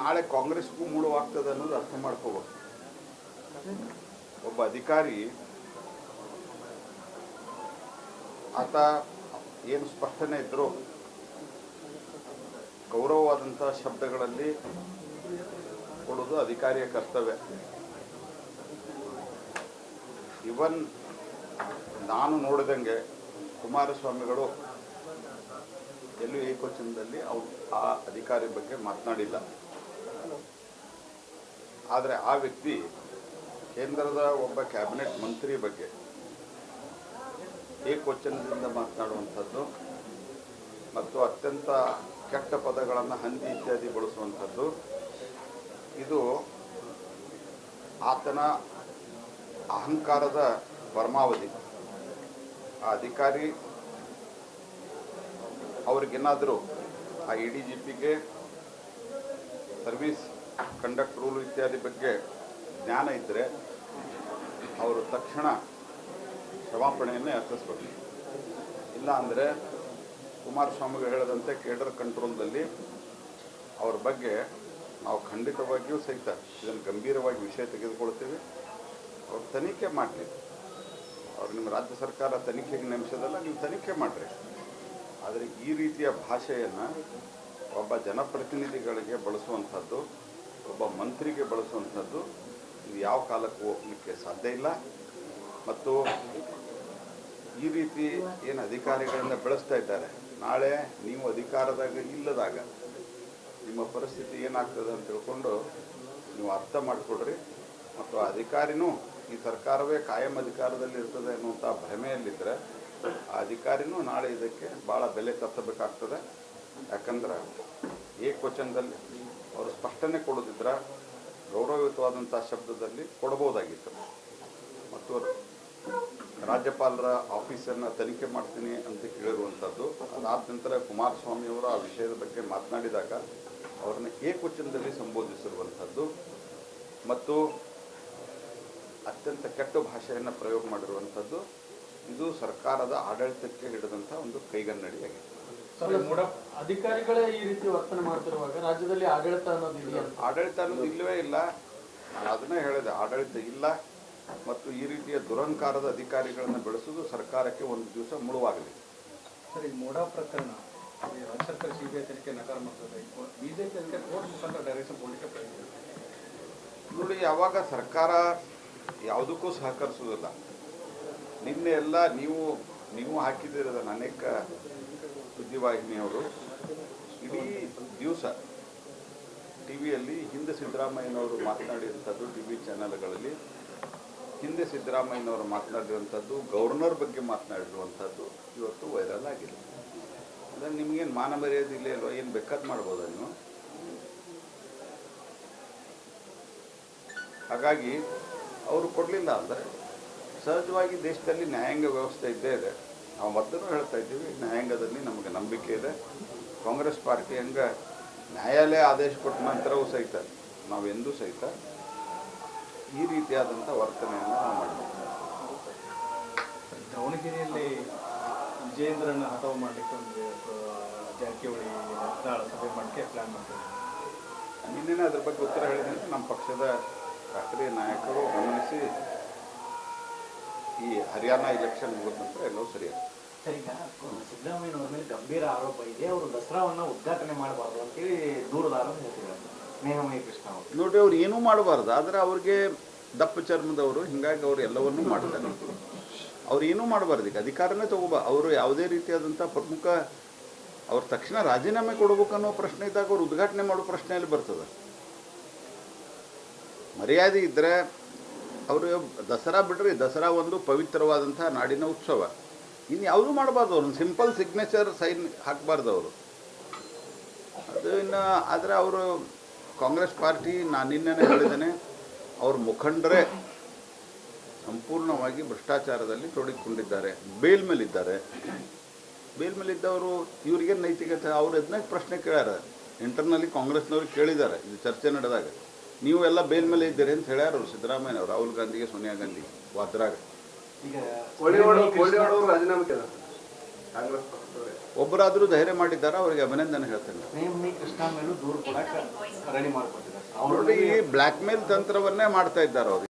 ನಾಳೆ ಕಾಂಗ್ರೆಸ್ಗೂ ಮೂಡವಾಗ್ತದೆ ಅನ್ನೋದು ಅರ್ಥ ಮಾಡ್ಕೋಬೇಕು ಒಬ್ಬ ಅಧಿಕಾರಿ ಆತ ಏನು ಸ್ಪಷ್ಟನೆ ಇದ್ರು ಗೌರವವಾದಂತಹ ಶಬ್ದಗಳಲ್ಲಿ ಕೊಡೋದು ಅಧಿಕಾರಿಯ ಕರ್ತವ್ಯ. ಇವನ್ ನಾನು ನೋಡಿದಂಗೆ ಕುಮಾರಸ್ವಾಮಿಗಳು ಎಲ್ಲೂ ಏಕವಚನದಲ್ಲಿ ಅವ್ರು ಆ ಅಧಿಕಾರಿ ಬಗ್ಗೆ ಮಾತನಾಡಿಲ್ಲ. ಆದರೆ ಆ ವ್ಯಕ್ತಿ ಕೇಂದ್ರದ ಒಬ್ಬ ಕ್ಯಾಬಿನೆಟ್ ಮಂತ್ರಿ ಬಗ್ಗೆ ಏಕವಚನದಿಂದ ಮಾತನಾಡುವಂಥದ್ದು ಮತ್ತು ಅತ್ಯಂತ ಕೆಟ್ಟ ಪದಗಳನ್ನು ಹಂದಿ ಇತ್ಯಾದಿ ಬಳಸುವಂಥದ್ದು, ಇದು ಆತನ ಅಹಂಕಾರದ ಪರಮಾವಧಿ. ಆ ಅಧಿಕಾರಿ ಅವ್ರಿಗೇನಾದರೂ ಆ ಇ ಡಿ ಜಿ ಪಿಗೆ ಸರ್ವಿಸ್ ಕಂಡಕ್ಟ್ ರೂಲ್ ಇತ್ಯಾದಿ ಬಗ್ಗೆ ಜ್ಞಾನ ಇದ್ದರೆ ಅವರು ತಕ್ಷಣ ಕ್ಷಮಾಪಣೆಯನ್ನೇ ಅರ್ಥಿಸ್ಬೇಕು ಇಲ್ಲ ಅಂದರೆ ಕುಮಾರಸ್ವಾಮಿಗೆ ಹೇಳದಂತೆ ಕೇಡರ್ ಕಂಟ್ರೋಲ್ದಲ್ಲಿ ಅವ್ರ ಬಗ್ಗೆ ನಾವು ಖಂಡಿತವಾಗಿಯೂ ಸಹಿತ ಇದನ್ನು ಗಂಭೀರವಾಗಿ ವಿಷಯ ತೆಗೆದುಕೊಳ್ತೀವಿ. ಅವ್ರು ತನಿಖೆ ಮಾಡಲಿ. ಅವ್ರು ನಿಮ್ಮ ರಾಜ್ಯ ಸರ್ಕಾರ ತನಿಖೆಗೆ ನೇಮಿಸೋದಲ್ಲ, ನೀವು ತನಿಖೆ ಮಾಡಿರಿ. ಆದರೆ ಈ ರೀತಿಯ ಭಾಷೆಯನ್ನು ಒಬ್ಬ ಜನಪ್ರತಿನಿಧಿಗಳಿಗೆ ಬಳಸುವಂಥದ್ದು ಒಬ್ಬ ಮಂತ್ರಿಗೆ ಬಳಸುವಂಥದ್ದು ಇದು ಯಾವ ಕಾಲಕ್ಕೂ ಹೋಗಲಿಕ್ಕೆ ಸಾಧ್ಯ ಇಲ್ಲ. ಮತ್ತು ಈ ರೀತಿ ಏನು ಅಧಿಕಾರಿಗಳನ್ನು ಬೆಳೆಸ್ತಾ ಇದ್ದಾರೆ. ನಾಳೆ ನೀವು ಅಧಿಕಾರದಾಗ ಇಲ್ಲದಾಗ ನಿಮ್ಮ ಪರಿಸ್ಥಿತಿ ಏನಾಗ್ತದೆ ಅಂತ ತಿಳ್ಕೊಂಡು ನೀವು ಅರ್ಥ ಮಾಡಿಕೊಡ್ರಿ ಮತ್ತು ಅಧಿಕಾರಿನೂ ಈ ಸರ್ಕಾರವೇ ಕಾಯಂ ಅಧಿಕಾರದಲ್ಲಿ ಇರ್ತದೆ ಅನ್ನುವಂಥ ಭ್ರಮೆಯಲ್ಲಿದ್ದರೆ ಆ ಅಧಿಕಾರಿನೂ ನಾಳೆ ಇದಕ್ಕೆ ಭಾಳ ಬೆಲೆ ತತ್ತಬೇಕಾಗ್ತದೆ ಯಾಕಂದ್ರೆ ಏಕವಚನದಲ್ಲಿ ಅವರು ಸ್ಪಷ್ಟನೆ ಕೊಡೋದಿದ್ರೆ ಗೌರವಯುತವಾದಂಥ ಶಬ್ದದಲ್ಲಿ ಕೊಡಬಹುದಾಗಿತ್ತು. ಮತ್ತು ರಾಜ್ಯಪಾಲರ ಆಫೀಸನ್ನು ತನಿಖೆ ಮಾಡ್ತೀನಿ ಅಂತ ಕೇಳಿರುವಂಥದ್ದು. ಅದಾದ ನಂತರ ಕುಮಾರಸ್ವಾಮಿಯವರು ಆ ವಿಷಯದ ಬಗ್ಗೆ ಮಾತನಾಡಿದಾಗ ಅವರನ್ನು ಏಕವಚನದಲ್ಲಿ ಸಂಬೋಧಿಸಿರುವಂಥದ್ದು. ಮತ್ತು ಅತ್ಯಂತ ಕೆಟ್ಟ ಭಾಷೆಯನ್ನು ಪ್ರಯೋಗ ಮಾಡಿರುವಂಥದ್ದು. ಇದು ಸರ್ಕಾರದ ಆಡಳಿತಕ್ಕೆ ಹಿಡಿದಂಥ ಒಂದು ಕೈಗನ್ನಡಿಯಾಗಿದೆ ಅಧಿಕಾರಿಗಳೇ ಈ ರೀತಿ ವರ್ತನೆ ಮಾಡ್ತಿರುವಾಗ ರಾಜ್ಯದಲ್ಲಿ ಆಡಳಿತ ಅನ್ನೋದು ಇಲ್ಲ ಆಡಳಿತ ಅನ್ನೋದು ಇಲ್ಲವೇ ಇಲ್ಲ. ನಾನು ಅದನ್ನೇ ಹೇಳಿದೆ ಆಡಳಿತ ಇಲ್ಲ. ಮತ್ತು ಈ ರೀತಿಯ ದುರಂಕಾರದ ಅಧಿಕಾರಿಗಳನ್ನು ಬೆಳೆಸೋದು ಸರ್ಕಾರಕ್ಕೆ ಒಂದು ದಿವಸ ಮುಳುವಾಗಲಿ. ಸರ್ ಈ ಮೋಡಾ ಪ್ರಕರಣ ಈ ರಾಜ್ಯ ಸರ್ಕಾರ ಸಿಬಿಐ ತನಿಖೆ ನಕಾರ ಮಾಡ್ತದೆ. ಬಿಜೆಪಿ ತನಿಖೆ ಕೋರ್ಟ್ ಮುಖಾಂತರ ಡೈರೆಕ್ಷನ್ ಕೊಡಲಿಕ್ಕೆ ಪ್ರಯತ್ನ ನೋಡಿ ಯಾವಾಗ ಸರ್ಕಾರ ಯಾವುದಕ್ಕೂ ಸಹಕರಿಸುವುದಿಲ್ಲ. ನಿನ್ನೆ ಎಲ್ಲ ನೀವು ನೀವು ಹಾಕಿದ್ದೀರದ ಅನೇಕ ಸುದ್ದಿವಾಹಿನಿಯವರು, ಇಡೀ ದಿವಸ ಟಿ ವಿಯಲ್ಲಿ ಹಿಂದೆ ಸಿದ್ದರಾಮಯ್ಯನವರು ಮಾತನಾಡಿದಂಥದ್ದು ಟಿ ವಿ ಚಾನೆಲ್ಗಳಲ್ಲಿ, ಹಿಂದೆ ಸಿದ್ದರಾಮಯ್ಯನವರು ಮಾತನಾಡಿರುವಂಥದ್ದು ಗವರ್ನರ್ ಬಗ್ಗೆ ಮಾತನಾಡಿರುವಂಥದ್ದು ಇವತ್ತು ವೈರಲ್ ಆಗಿದೆ. ಅಂದರೆ ನಿಮಗೇನು ಮಾನ ಮರ್ಯಾದೆ ಇಲ್ಲೇ ಅಲ್ವಾ ಏನು ಬೇಕಾದ್ ಮಾಡ್ಬೋದ ನೀವು? ಹಾಗಾಗಿ ಅವರು ಕೊಡಲಿಲ್ಲ ಅಂದರೆ ಸಹಜವಾಗಿ ದೇಶದಲ್ಲಿ ನ್ಯಾಯಾಂಗ ವ್ಯವಸ್ಥೆ ಇದ್ದೇ ಇದೆ. ನಾವು ಮೊದಲು ಹೇಳ್ತಾ ಇದ್ದೀವಿ ನ್ಯಾಯಾಂಗದಲ್ಲಿ ನಮಗೆ ನಂಬಿಕೆ ಇದೆ. ಕಾಂಗ್ರೆಸ್ ಪಾರ್ಟಿ ಹಂಗೆ ನ್ಯಾಯಾಲಯ ಆದೇಶ ಕೊಟ್ಟ ನಂತರವೂ ಸಹಿತ ನಾವೆಂದೂ ಸಹಿತ ಈ ರೀತಿಯಾದಂಥ ವರ್ತನೆಯನ್ನು ನಾವು ಮಾಡಬೇಕು ದಾವಣಗೆರೆಯಲ್ಲಿ ವಿಜೇಂದ್ರನ ಹಠವು ಮಾಡಲಿಕ್ಕೆ ಒಂದು ಜಾರಕಿಹೊಳಿ ಸಭೆ ಮಾಡಲಿಕ್ಕೆ ಪ್ಲ್ಯಾನ್ ಮಾಡ್ತೀವಿ ನಿನ್ನೆ ಅದ್ರ ಬಗ್ಗೆ ಉತ್ತರ ಹೇಳಿದ್ರೆ ನಮ್ಮ ಪಕ್ಷದ ರಾಷ್ಟ್ರೀಯ ನಾಯಕರು ಗಮನಿಸಿ ಈ ಹರಿಯಾಣ ಇಲೆಕ್ಷನ್ ಮುಗಿದ ನಂತರ ಎಲ್ಲವೂ ಸರಿ ಸರ್ ಈಗ ಸಿದ್ದರಾಮಯ್ಯನವ್ರ ಮೇಲೆ ಗಂಭೀರ ಆರೋಪ ಇದೆ. ಅವರು ದಸರಾವನ್ನ ಉದ್ಘಾಟನೆ ಮಾಡಬಾರ್ದು ಅಂತೇಳಿ ದೂರದಾರ ಹೇಳ್ತಿದ್ದಾರೆ. ಕೃಷ್ಣ ಅವರು. ನೋಡ್ರಿ ಅವ್ರು ಏನೂ ಮಾಡಬಾರ್ದು. ಆದರೆ ಅವ್ರಿಗೆ ದಪ್ಪ ಚರ್ಮದವರು ಹಿಂಗಾಗಿ ಅವರು ಎಲ್ಲವನ್ನೂ ಮಾಡ್ತಾರೆ. ಅವ್ರು ಏನೂ ಮಾಡಬಾರ್ದು. ಈಗ ಅಧಿಕಾರನೇ ತಗೋಬಾ ಅವರು ಯಾವುದೇ ರೀತಿಯಾದಂಥ ಪ್ರಮುಖ ಅವ್ರ ತಕ್ಷಣ ರಾಜೀನಾಮೆ ಕೊಡಬೇಕು ಅನ್ನೋ ಪ್ರಶ್ನೆ ಇದ್ದಾಗ ಅವ್ರು ಉದ್ಘಾಟನೆ ಮಾಡೋ ಪ್ರಶ್ನೆಯಲ್ಲಿ ಬರ್ತದೆ. ಮರ್ಯಾದೆ ಇದ್ದರೆ ಅವರು ದಸರಾ ಬಿಡ್ರಿ, ದಸರಾ ಒಂದು ಪವಿತ್ರವಾದಂಥ ನಾಡಿನ ಉತ್ಸವ. ಇನ್ನು ಯಾವುದೂ ಮಾಡಬಾರ್ದು ಅವ್ರು, ಸಿಂಪಲ್ ಸಿಗ್ನೇಚರ್ ಸೈನ್ ಹಾಕಬಾರ್ದು ಅವರು. ಅದು ಇನ್ನು, ಆದರೆ ಅವರು ಕಾಂಗ್ರೆಸ್ ಪಾರ್ಟಿ, ನಾನು ನಿನ್ನೆ ಹೇಳಿದ್ದೇನೆ, ಅವ್ರ ಮುಖಂಡರೇ ಸಂಪೂರ್ಣವಾಗಿ ಭ್ರಷ್ಟಾಚಾರದಲ್ಲಿ ತೊಡಗಿಕೊಂಡಿದ್ದಾರೆ. ಬೇಲ್ ಮೇಲಿದ್ದಾರೆ ಬೇಲ್ ಮೇಲಿದ್ದವರು ಇವ್ರಿಗೆ ನೈತಿಕತೆ, ಅವ್ರು ಅದನ್ನ ಪ್ರಶ್ನೆ ಕೇಳ್ಯಾರ. ಇಂಟರ್ನಲ್ಲಿ ಕಾಂಗ್ರೆಸ್ನವ್ರು ಕೇಳಿದ್ದಾರೆ, ಇದು ಚರ್ಚೆ ನಡೆದಾಗ. ನೀವು ಎಲ್ಲ ಬೇಲ್ ಮೇಲೆ ಇದ್ದೀರಿ ಅಂತ ಹೇಳ್ಯಾರ ಅವ್ರು ಸಿದ್ದರಾಮಯ್ಯ ರಾಹುಲ್ ಗಾಂಧಿಗೆ ಸೋನಿಯಾ ಗಾಂಧಿ ವಾದ್ರಾಗ. ಒಬ್ಬರಾದರೂ ಧೈರ್ಯ ಮಾಡಿದ್ದಾರೆ? ಅವರಿಗೆ ಅಭಿನಂದನೆ ಹೇಳ್ತೇನೆ ಈ ಅವ್ರ ಬ್ಲ್ಯಾಕ್ ಮೇಲ್ ತಂತ್ರವನ್ನೇ ಮಾಡ್ತಾ ಇದ್ದಾರೆ ಅವ್ರು.